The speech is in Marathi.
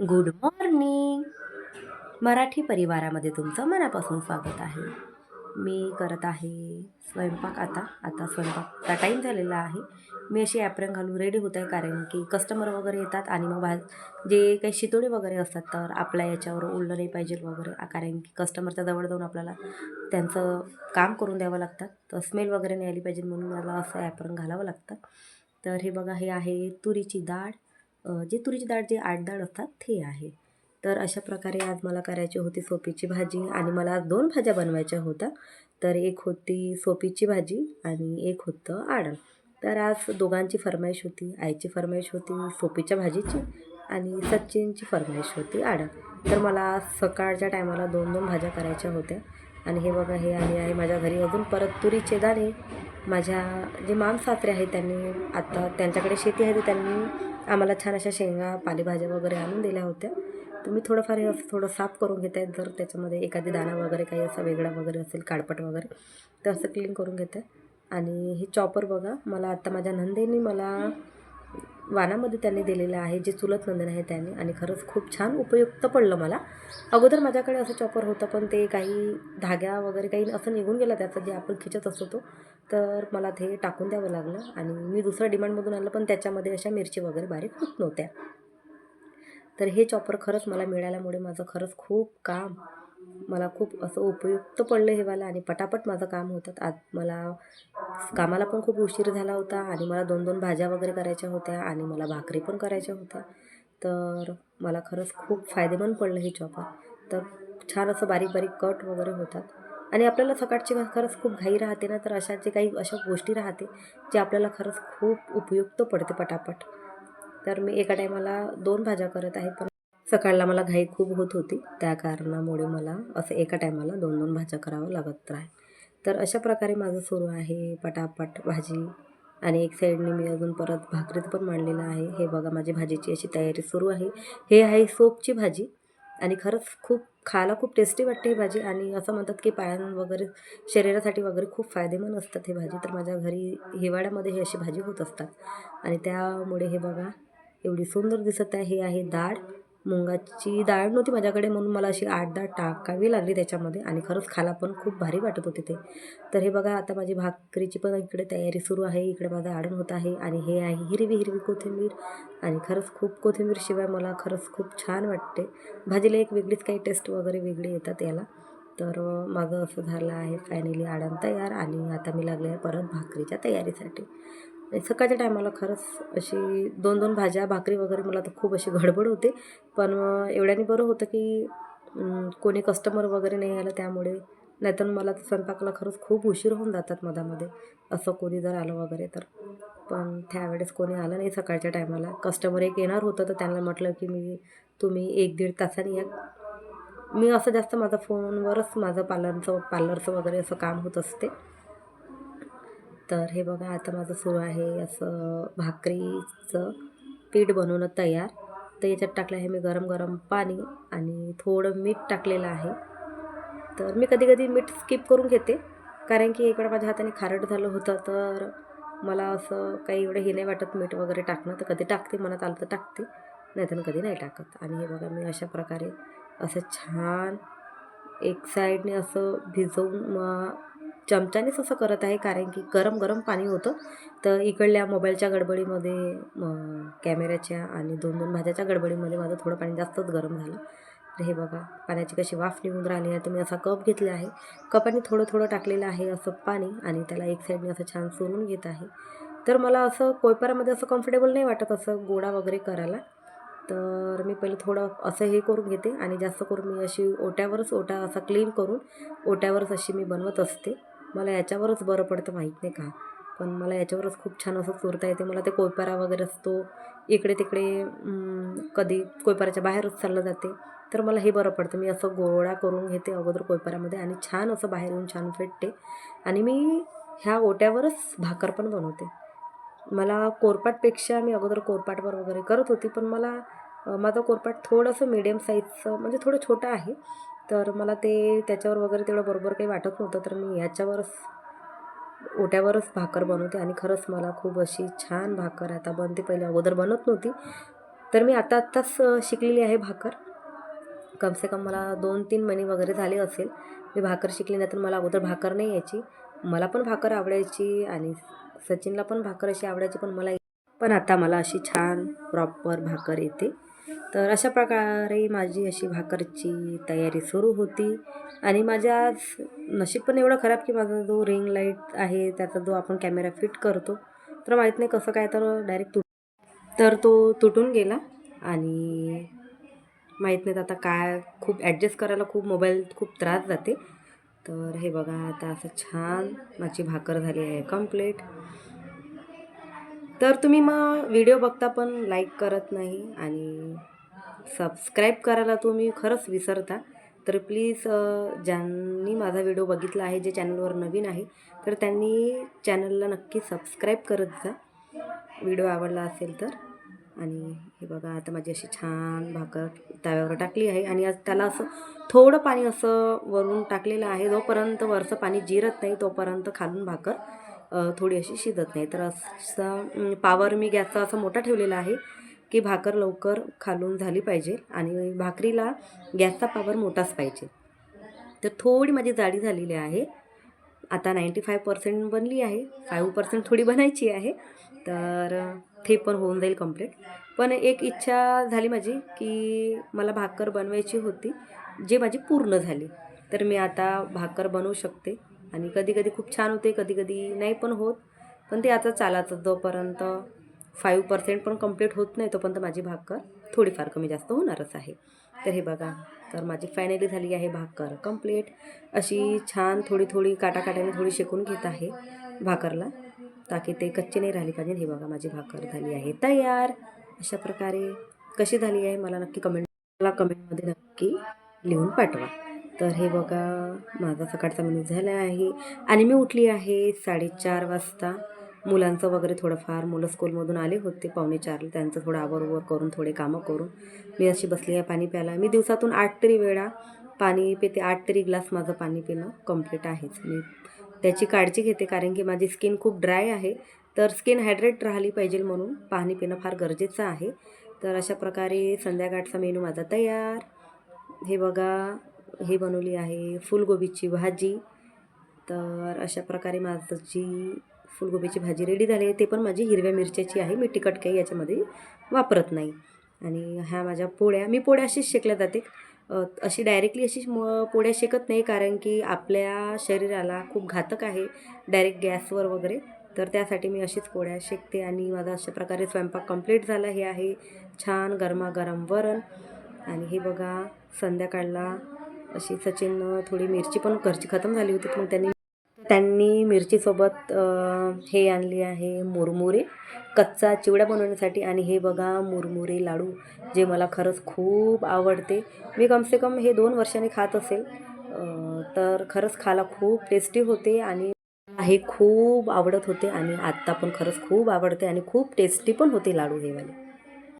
गुड मॉर्निंग मराठी परिवारामध्ये तुमचं मनापासून स्वागत आहे. मी करत आहे स्वयंपाक आता. आता स्वयंपाकचा टाईम झालेला आहे. मी अशी ॲप्रन घालून रेडी होत आहे कारण की कस्टमर वगैरे येतात आणि मग भाज जे काही शितोडे वगैरे असतात तर आपल्या याच्यावर ओढलं नाही पाहिजे वगैरे. कारण की कस्टमरच्या जवळ जाऊन आपल्याला त्यांचं काम करून द्यावं लागतं. तर स्मेल वगैरे नाही आली पाहिजे म्हणून मला असं ॲप्रन घालावं लागतं. तर हे बघा हे आहे तुरीची डाळ. जे तुरीची डाळ जे आठ डाळ असतात ते आहे. तर अशा प्रकारे आज मला करायची होती सोपीची भाजी आणि मला आज दोन भाज्या बनवायच्या होत्या. तर एक होती सोपीची भाजी आणि एक होतं आडळ तर आज दोघांची फरमाईश होती आईची फरमाईश होती सोपीच्या भाजीची आणि सचिनची फरमाईश होती आडळ तर मला सकाळच्या टायमाला दोन दोन भाज्या करायच्या होत्या. आणि हे बघा हे आले आहे माझ्या घरी अजून परत तुरीचे दाणे. माझ्या जे मामसासरे आहेत त्यांनी आता त्यांच्याकडे शेती आहे तर त्यांनी आम्हाला छान अशा शेंगा पालेभाज्या वगैरे आणून दिल्या होत्या. तुम्ही थोडंफार हे असं थोडं साफ करून घेते जर त्याच्यामध्ये एखादी दाणा वगैरे काही असा वेगळा वगैरे असेल काळपट वगैरे तर असं क्लीन करून घेत आहे आणि हे चॉपर बघा मला आत्ता माझ्या नंदेनी मला वानामध्ये त्यांनी दिलेलं आहे जे चुलत नंदन आहे त्याने. आणि खरंच खूप छान उपयुक्त पडलं मला. अगोदर माझ्याकडे असं चॉपर होतं पण ते काही धाग्या वगैरे काही असं निघून गेलं त्याचं जे आपण खिचत असतो तो तर मला ते टाकून द्यावं लागलं. आणि मी दुसऱ्या डिमांडमधून आणलं पण त्याच्यामध्ये अशा मिरची वगैरे बारीक होत नव्हत्या. तर हे चॉपर खरंच मला मिळाल्यामुळे माझं खरंच खूप काम मला खूप असं उपयुक्त पडलं हे वाला आणि पटापट माझं काम होतं. आज मला कामाला पण खूप उशीर झाला होता आणि मला दोन दोन भाज्या वगैरे करायच्या होत्या आणि मला भाकरी पण करायच्या होत्या. तर मला खरंच खूप फायदेमंद पडलं हे चॉपर तर छान असं बारीक बारीक कट वगैरे होतात. आणि आपल्याला सकाळची खरंच खूप घाई राहते ना तर अशा जे काही अशा गोष्टी राहते जे आपल्याला खरंच खूप उपयुक्त पडते पटापट. तर मी एका टायमाला दोन भाज्या करत आहे. पण सकाळला मला घाई खूप होत होती. त्या कारणामुळे मला असं एका टायमाला दोन दोन भाज्या करावं लागत राहे. तर अशा प्रकारे माझं सुरू आहे पटापट भाजी. आणि एक साईडने मी अजून परत भाकरीत पण मांडलेलं आहे. हे बघा माझी भाजीची अशी तयारी सुरू आहे. हे आहे सोपची भाजी. आणि खरंच खूप खायला खूप टेस्टी वाटते ही भाजी. आणि असं म्हणतात की पायां वगैरे शरीरासाठी वगैरे खूप फायदेमंद असतात ही भाजी. तर माझ्या घरी हिवाळ्यामध्ये ही अशी भाजी होत असतात. आणि त्यामुळे हे बघा एवढी सुंदर दिसत आहे. ही आहे डाळ मुंगाची डाळ नव्हती माझ्याकडे म्हणून मला अशी आठ डाळ टाकावी लागली त्याच्यामध्ये. आणि खरंच खायला पण खूप भारी वाटत होती ते. तर हे बघा आता माझी भाकरीची पण इकडे तयारी सुरू आहे. इकडे माझं आडण होत आहे. आणि हे आहे हिरवी हिरवी कोथिंबीर. आणि खरंच खूप कोथिंबीरशिवाय मला खरंच खूप छान वाटते. भाजीला एक वेगळीच काही टेस्ट वगैरे वेगळी येतात याला. तर मागं माझं असं झालं आहे फायनली आडण तयार आणि आता मी लागले आहे परत भाकरीच्या तयारीसाठी. सकाळच्या टायमाला खरंच अशी दोन दोन भाज्या भाकरी वगैरे मला तर खूप अशी गडबड होते. पण एवढ्याने बरं होतं की कोणी कस्टमर वगैरे नाही आलं त्यामुळे. नाहीतर मला तर स्वयंपाकाला खरंच खूप उशीर होऊन जातात मधामध्ये असं कोणी जर आलं वगैरे तर. पण त्यावेळेस कोणी आलं नाही सकाळच्या टायमाला कस्टमर एक येणार होतं तर त्यांना म्हटलं की मी तुम्ही एक दीड तासाने या मी असं जास्त माझं फोनवरच माझं पार्लरचं पार्लरचं वगैरे असं काम होत असते. तर हे बघा आता माझं सुरू आहे असं भाकरीचं पीठ बनवणं तयार. तर याच्यात टाकलं आहे मी गरम गरम पाणी आणि थोडं मीठ टाकलेलं आहे. तर मी कधी कधी मीठ स्किप करून घेते. कारण की इकडं माझ्या हाताने खारट झालं होतं तर मला असं काही एवढं हे नाही वाटत मीठ वगैरे टाकणं. तर कधी टाकते मनात आलं तर टाकते. नाहीतर कधी नाही टाकत. आणि हे बघा मी अशा प्रकारे असं छान एक साईडने असं भिजवून मग चमच्यानेच असं करत आहे. कारण की गरम गरम पाणी होतं. तर इकडल्या मोबाईलच्या गडबडीमध्ये कॅमेऱ्याच्या आणि दोन दोन भाज्याच्या गडबडीमध्ये माझं थोडं पाणी जास्तच गरम झालं. तर हे बघा पाण्याची कशी वाफ निघून राहिली आहे. तर मी असा कप घेतला आहे. कपाने थोडं थोडं टाकलेलं आहे असं पाणी आणि त्याला एक साईडने असं छान सोलून घेत आहे. तर मला असं कोयपारामध्ये असं कम्फर्टेबल नाही वाटत असं गोडा वगैरे करायला. तर मी पहिले थोडं असं हे करून घेते आणि जास्त करून मी अशी ओट्यावरच ओटा असा क्लीन करून ओट्यावरच अशी मी बनवत असते. मला याच्यावरच बरं पडतं माहीत नाही का? पण मला याच्यावरच खूप छान असं चोरता येते. मला ते कोयपारा वगैरे असतो इकडे तिकडे कधी कोयपाराच्या बाहेरच चाललं जाते. तर मला हे बरं पडतं. मी असं गोळा करून घेते अगोदर कोयपाऱ्यामध्ये आणि छान असं बाहेर येऊन छान फेटते. आणि मी ह्या ओट्यावरच भाकर पण बनवते. मला कोरपाटपेक्षा मी अगोदर कोरपाटवर वगैरे करत होती पण मला माझं कोरपाट थोडंसं मिडियम साईजचं म्हणजे थोडं छोटं आहे. तर मला ते त्याच्यावर वगैरे तेवढं बरोबर काही वाटत नव्हतं तर मी याच्यावरच ओट्यावरच भाकर बनवते. आणि खरंच मला खूप अशी छान भाकर आता बनते. पहिले अगोदर बनत नव्हती. तर मी आता आत्ताच शिकलेली आहे भाकर. कमसे कम मला दोन तीन महिने वगैरे झाले असेल. मी भाकर शिकली नाही तर मला अगोदर भाकर नाही यायची. मला पण भाकर आवडायची आणि सचिनला पण भाकर अशी आवडायची पण मला पण आता मला अशी छान प्रॉपर भाकर येते. तर अशा प्रकारे माझी अशी भाकरची तयारी सुरू होती. आणि माझ्या नशीब पण एवढं खराब की माझा जो रिंग लाइट आहे त्याचा जो आपण कॅमेरा फिट करतो तर माहीत नाही कसं काय तर डायरेक्ट तुट तर तो तुटून गेला. आणि माहीत नाही आता काय खूप ॲडजस्ट करायला खूप मोबाईल खूप त्रास जाते. तर हे बघा आता असं छान माझी भाकर झाली आहे कंप्लीट तर तुम्ही मग व्हिडिओ बघता पण लाईक करत नाही आणि सबस्क्राईब करायला तुम्ही खरंच विसरता. तर प्लीज ज्यांनी माझा व्हिडिओ बघितला आहे जे चॅनलवर नवीन आहे तर त्यांनी चॅनलला नक्की सबस्क्राईब करत जा. व्हिडिओ आवडला असेल तर. आणि हे बघा आता माझी अशी छान भाकर तव्यावर टाकली आहे आणि आज त्याला असं थोडं पाणी असं वरून टाकलेलं आहे. जोपर्यंत वरचं पाणी जिरत नाही तोपर्यंत खालून भाकर थोडी अशी शिजत नाही. तर असं पावर मी गॅसचा असा मोठा ठेवलेला आहे की भाकर लवकर खालून झाली पाहिजे आणि भाकरीला गॅसचा पावर मोठाच पाहिजे. तर थोडी माझी जाडी झालेली आहे. आता नाईंटी फाय पर्सेंट बनली आहे. फाईव्ह पर्सेंट थोडी बनायची आहे. तर ते पण होऊन जाईल कंप्लीट पण एक इच्छा झाली माझी की मला भाकर बनवायची होती जे माझी पूर्ण झाली. तर मी आता भाकर बनवू शकते. आणि कधी कधी खूप छान होते कधी कधी नाही पण होत. पण ते आता चालायचं जोपर्यंत फाईव्ह पर्सेंट पण कंप्लीट होत नाही तोपर्यंत माझी भाकर थोडीफार कमी जास्त होणारच आहे. तर हे बघा तर माझी फायनली झाली आहे भाकर कंप्लीट अशी छान थोडी थोडी काटाकाट्याने थोडी शेकून घेत आहे भाकरला ताकी ते कच्चे नाही राहिले पाहिजे हे बघा माझी भाकर झाली आहे तयार. अशा प्रकारे कशी झाली आहे मला नक्की कमेंट मला कमेंटमध्ये नक्की लिहून पाठवा. तर हे बघा माझा सकाळचा मेनू झाला आहे. आणि मी उठली आहे साडेचार वाजता. मुलांचं वगैरे थोडंफार मुलं स्कूलमधून आले होते पाहुणे चारला त्यांचं थोडं आवरवर करून थोडे कामं करून. मी अशी बसली आहे पाणी प्यायला. मी दिवसातून आठ तरी वेळा पाणी पिते आठ तरी ग्लास माझं पाणी पिणं कंप्लीट आहेच. मी त्याची काळजी घेते कारण की माझी स्किन खूप ड्राय आहे. तर स्किन हायड्रेट राहिली पाहिजे म्हणून पाणी पिणं फार गरजेचं आहे. तर अशा प्रकारे संध्याकाळचा मेनू माझा तयार. हे बघा हे बनवली आहे फुलगोबीची भाजी. तर अशा प्रकारे माझं जी फुलगोबीची भाजी रेडी झाली आहे. ते पण माझी हिरव्या मिरच्याची आहे. मी तिखट काही याच्यामध्ये वापरत नाही. आणि ह्या माझ्या पोळ्या मी पोळ्या अशीच शेकल्या जाते. अशी डायरेक्टली अशी पोळ्या शेकत नाही कारण की आपल्या शरीराला खूप घातक आहे डायरेक्ट गॅसवर वगैरे. तर त्यासाठी मी अशीच पोळ्या शेकते आणि माझा अशा प्रकारे स्वयंपाक कंप्लीट झाला. हे आहे छान गरमागरम वरण. आणि हे बघा संध्याकाळला अशी सचिन थोडी मिरची पण घरची खतम झाली होती पण त्यांनी त्यांनी मिरचीसोबत हे आणली आहे मुरमुरे कच्चा चिवडा बनवण्यासाठी. आणि हे बघा मुरमुरे लाडू जे मला खरंच खूप आवडते. मी कमसे कम हे दोन वर्षांनी खात असेल तर खरंच खायला खूप टेस्टी होते आणि हे खूप आवडत होते. आणि आत्ता पण खरंच खूप आवडते आणि खूप टेस्टी पण होते लाडू हे वाले.